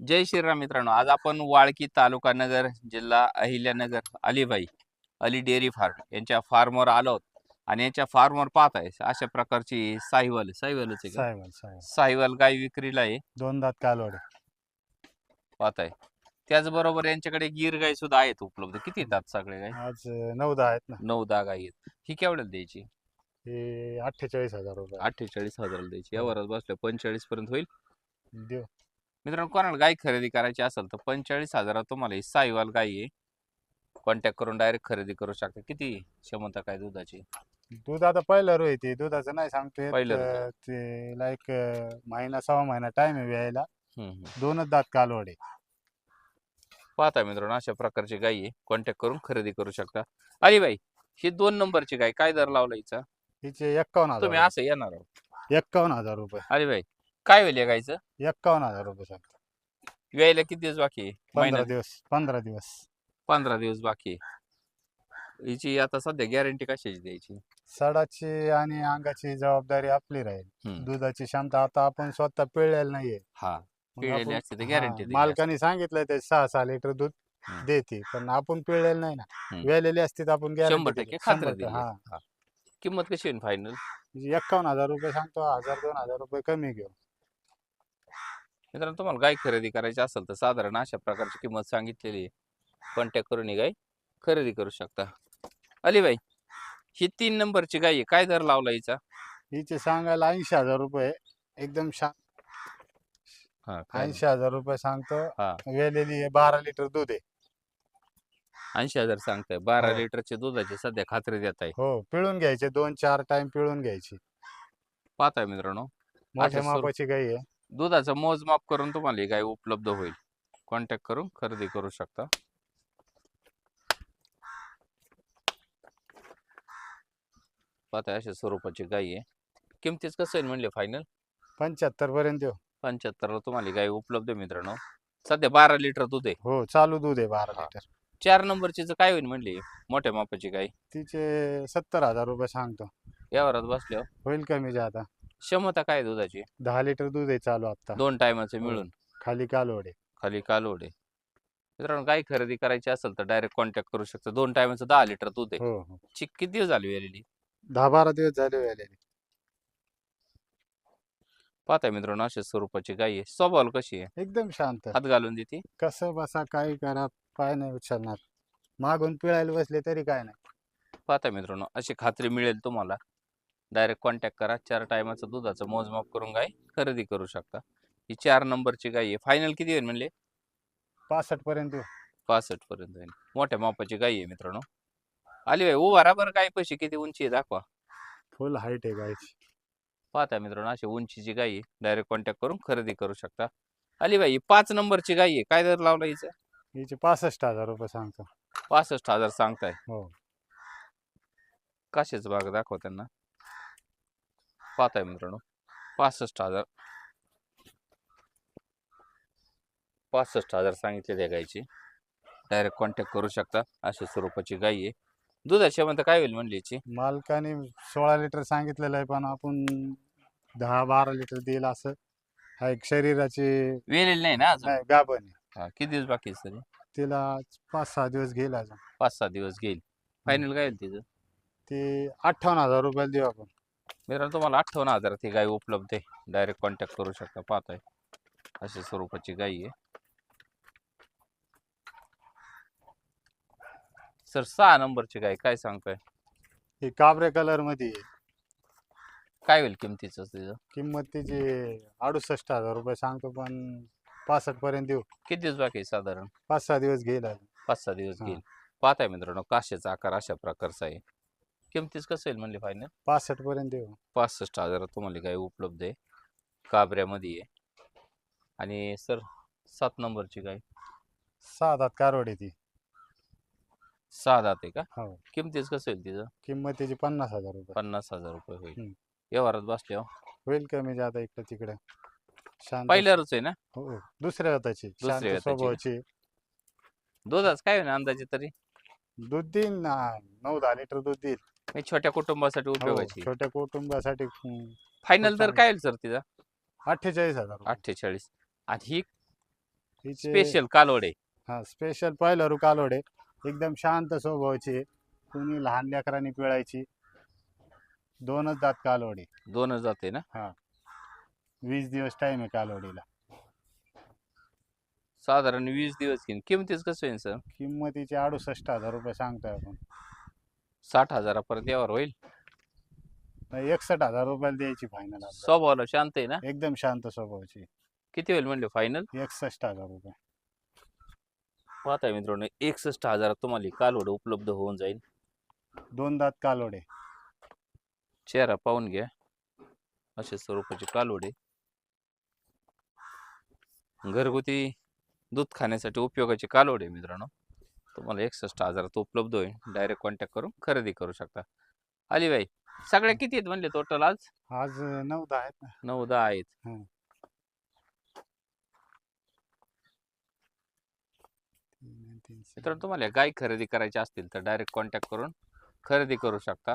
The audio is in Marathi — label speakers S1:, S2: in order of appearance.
S1: जय श्रीराम मित्रांनो. आज आपण वाळकी तालुका नगर जिल्हा अहिल्यानगर अलिबाई अली डेअरी फार्म यांच्या फार्मवर आलो आहोत. आणि यांच्या फार्मवर पाहत आहे. अशा प्रकारची साहिवाल साहिवालच आहे का?
S2: साहेब साहेब
S1: साहिवाल गाय विक्रीला आहे.
S2: दोन दात कालवडे.
S1: पाहत आहे. त्याचबरोबर यांच्याकडे गिर गाय सुद्धा आहेत उपलब्ध. किती येतात सगळे गाय?
S2: आज अं, नऊ दहा आहेत ना.
S1: नऊ दहा गाय आहेत. ही केवढ्याला द्यायची?
S2: हे अठ्ठेचाळीस हजार रुपये.
S1: अठ्ठेचाळीस हजाराला द्यायची. यावरच बसल्या पंचेचाळीस पर्यंत होईल?
S2: देऊ
S1: मित्रांनो कोणाला गाय खरेदी करायची असेल तर पंचेचाळीस हजारात तुम्हाला ही साईवाल गाय आहे. कॉन्टॅक्ट करून डायरेक्ट खरेदी करू शकता. किती क्षमता काय दुधाची?
S2: दूध आता पहिलं रोय ते दुधाचं नाही सांगतो
S1: पहिलं
S2: येत, ते लाईक महिना सहा महिना टाइम आहे यायला
S1: हम्म, हम्म.
S2: दोनच दात कालवडे.
S1: पाहता मित्रांनो अशा प्रकारची गाय आहे. कॉन्टॅक्ट करून खरेदी करू शकता. अरे बाई ही दोन नंबरची गाय काय दर लावला हिचा?
S2: हिचे एक्कावन्न
S1: तुम्ही
S2: हजार
S1: असं येणार आहो
S2: रुपये. एक्कावन्न हजार रुपये.
S1: अरे बाई काय होईल या गायचं?
S2: एक्कावन्न हजार रुपये सांगतो.
S1: यायला किती दिवस बाकी आहे?
S2: पंधरा
S1: महिना
S2: दिवस पंधरा दिवस.
S1: पंधरा दिवस बाकी आहे. हिची आता सध्या गॅरंटी कशाची द्यायची?
S2: सडाची आणि अंगाची जबाबदारी आपली राहील.
S1: हम्म.
S2: दुधाची क्षमता आता आपण स्वतः पिळलेलं नाहीये.
S1: हा.
S2: मग
S1: पिळलेली
S2: आपण-
S1: असते तर
S2: हा, मालकाने सांगितलं ते सहा सहा लिटर दूध
S1: हम्म.
S2: देते पण आपण पिळलेलं नाही ना.
S1: हम्म.
S2: वेलेली असती तर आपण
S1: शंभर
S2: guarantee
S1: टक्के
S2: देतो.
S1: खात्री
S2: शंभर
S1: दिली.
S2: टक्के, हा.
S1: हा. किंमत कशी होईल फायनल
S2: म्हणजे एक्कावन्न हजार रुपये सांगतो हजार दोन हजार रुपये कमी घेऊ.
S1: मित्रांनो तुम्हाला गाय खरेदी करायची असेल तर साधारण अशा प्रकारची किंमत सांगितलेली आहे. कॉन्टॅक्ट करून ही गाय खरेदी करू शकता? अलीबाई ही तीन नंबरची गाय आहे. काय दर लावला हिचा?
S2: हिचे सांगायला ऐंशी हजार रुपये एकदम शा
S1: हा काय
S2: ऐंशी हजार रुपये सांगतो.
S1: हा.
S2: वेलेली आहे बारा लिटर दूध आहे.
S1: ऐंशी हजार सांगताय. बारा
S2: हो.
S1: लिटरचे दुधाची सध्या खात्री देत आहे.
S2: हो पिळून घ्यायचे. दोन चार टाइम पिळून घ्यायची.
S1: पाहताय मित्रांनो.
S2: मोठ्या
S1: स्वरूप-
S2: मापाची गाई आहे.
S1: दुधाचं मोजमाप करून तुम्हाला ही गाय उपलब्ध होईल. कॉन्टॅक्ट करून खरेदी करू शकता. पाहताय अशा स्वरूपाची गाय आहे. किमतीच कसं आहे म्हणले फायनल
S2: पंच्याहत्तर पर्यंत देऊ.
S1: पंच्याहत्तरला तुम्हाला ही गाय उपलब्ध आहे मित्रांनो. सध्या बारा लिटर दूध आहे.
S2: हो चालू दूध आहे बारा
S1: हा.
S2: लिटर.
S1: चार नंबरची काय होईल म्हणली? मोठ्या मापाची गाय.
S2: तिचे सत्तर हजार रुपये सांगतो.
S1: यावरात बसल्यावर.
S2: होईल कमी जादा.
S1: क्षमता काय दुधाची?
S2: दहा लिटर दूध आहे चालू आता.
S1: दोन टायमाचे
S2: हो.
S1: मिळून.
S2: खाली कालवडे.
S1: खाली कालोड आहे मित्रांनो गाय खरेदी करायची असेल तर डायरेक्ट कॉन्टॅक्ट करू शकता. दोन टायमाचं दहा लिटर दूध आहे.
S2: हो हो.
S1: चिक किती दिवस झाली वेलेली
S2: दहा बारा दिवस झाले वेलेली
S1: पाहताय मित्रांनो अशा स्वरूपाची गाय आहे. स्वभाव कशी आहे?
S2: एकदम शांत.
S1: हात घालून देते.
S2: कसं बसा काही करा पाय नाही उचलणार. मागून पिळायला बसले तरी काय नाही.
S1: पाहताय मित्रांनो अशी खात्री मिळेल तुम्हाला. डायरेक्ट कॉन्टॅक्ट करा. चार टायमाचं दुधाचं मोजमाप करून गाय खरेदी करू शकता. ही चार नंबरची गाय आहे. फायनल किती होईल म्हणले?
S2: पासष्ट पर्यंत.
S1: पासष्ट पर्यंत होईल. मोठ्या मापाची गाय आहे मित्रांनो. आली बाई उभा राहा बरं. गाय पैसे किती उंची आहे दाखवा.
S2: फुल हाईट आहे गायची.
S1: पाहता मित्रांनो अशी उंचीची गाय आहे. डायरेक्ट कॉन्टॅक्ट करून खरेदी करू शकता. आली बाई ही पाच नंबरची गाय आहे. काय दर लावला हिचं?
S2: हिचे पासष्ट हजार रुपये सांगतो.
S1: पासष्ट हजार सांगताय.
S2: हो.
S1: कशाच भाग दाखवा त्यांना. पाहताय मित्रांनो. पासष्ट हजार. पासष्ट हजार सांगितले त्या गायची डायरेक्ट कॉन्टॅक्ट करू शकता. अशा स्वरूपाची गाय आहे. दुधाची म्हणता काय होईल म्हणली याची?
S2: मालकाने सोळा लिटर सांगितलेलं आहे पण आपण दहा बारा लिटर देईल असं. हा एक शरीराची
S1: वेलेली नाही ना अजून?
S2: नाही गाभण आहे.
S1: हा, किती दिवस बाकी आहे तरी?
S2: तिला पाच सहा दिवस घेईल अजून.
S1: पाच सहा दिवस घेईल. फायनल काय होईल तिचं?
S2: ती अठ्ठावन्न हजार रुपयाला देऊ आपण.
S1: मित्रांनो तुम्हाला अठ्ठावन्न हजारात ही गाय उपलब्ध आहे. डायरेक्ट कॉन्टॅक्ट करू शकता पाहताय. अशा स्वरूपाची गाय आहे. सर सहा नंबरची गाय काय सांगताय?
S2: ही काबरे कलरमध्ये आहे.
S1: काय होईल किमतीचं तिचं?
S2: किंमत तिची अडुसष्ट हजार रुपये सांगतो पण पासष्ट पर्यंत देऊ
S1: किती दिवस बाकी आहे साधारण?
S2: पाच सहा दिवस घेईल अजून
S1: पाच सहा दिवस
S2: हा.
S1: घेईल. पाहताय मित्रांनो काशाचा आकार अशा प्रकारचा आहे. किमतीच कसं येईल म्हणले फायनल
S2: पासष्ट पर्यंत देऊ.
S1: पासष्ट हजारात तुम्हाला गाय उपलब्ध आहे. काबऱ्यामध्ये आहे. आणि सर सात नंबरची गाय
S2: सहा दात कारवड आहे ती.
S1: सहा दात आहे का?
S2: हो.
S1: किमतीच कसं होईल तिचं?
S2: किंमत तिची पन्नास हजार रुपये.
S1: पन्नास हजार रुपये होईल.
S2: हम्म.
S1: व्यवहारात बसल्यावर
S2: होईल कमी जाता इकडे तिकडे? शांत.
S1: पहिल्यावरच आहे ना?
S2: हो हो. दुसऱ्या हाताची.
S1: दुसऱ्या
S2: शांत
S1: हाताची का?
S2: स्वभावाची.
S1: दुधाच काय होईल अंदाजे तरी?
S2: दूध देईल ना. नऊ दहा लिटर दूध देईल.
S1: हे छोट्या कुटुंबासाठी
S2: हो,
S1: उपयोगाची.
S2: छोट्या कुटुंबासाठी
S1: फायनल तर. काय सर तिचा
S2: अठ्ठेचाळीस हजार.
S1: अठ्ठेचाळीस. आणि ही
S2: हिचे
S1: स्पेशल कालवडे
S2: हा स्पेशल पहिलं कालोडे. एकदम शांत स्वभावाची आहे. कुणी लहान लेकरांनी पिळायची. दोनच दात कालोडी.
S1: दोनच जाते ना?
S2: वीस दिवस टाइम आहे कालोडीला.
S1: साधारण वीस दिवस घेईन. किमतीच कसं होईल सर?
S2: किंमतीची अडुसष्ट हजार रुपये सांगतोय आपण.
S1: साठ हजारापर्यंत यावर होईल.
S2: नाही, एकसष्ट हजार रुपयाला द्यायची फायनल
S1: स्वभावाला शांत आहे ना?
S2: एकदम शांत स्वभावाची.
S1: किती होईल म्हणले फायनल
S2: एकसष्ट हजार रुपये.
S1: पाहताय मित्रांनो एकसष्ट हजारात तुम्हाला कालवड उपलब्ध होऊन जाईल.
S2: दोन दात कालोडे
S1: चेहरा पाहून घ्या. अशा स्वरूपाची कालवडे. घरगुती दूध खाण्यासाठी उपयोगाची कालवडे मित्रांनो. तुम्हाला एकसष्ट हजारात उपलब्ध होईल. डायरेक्ट कॉन्टॅक्ट करून खरेदी करू शकता. अलीबाई सगळ्या किती आहेत म्हणले टोटल आज?
S2: आज नऊ दहा आहेत ना.
S1: नऊ दहा आहेत.
S2: तीन, तीन, सहा.
S1: मित्रांनो तुम्हाला गाय खरेदी करायची असतील तर डायरेक्ट कॉन्टॅक्ट करून खरेदी करू शकता.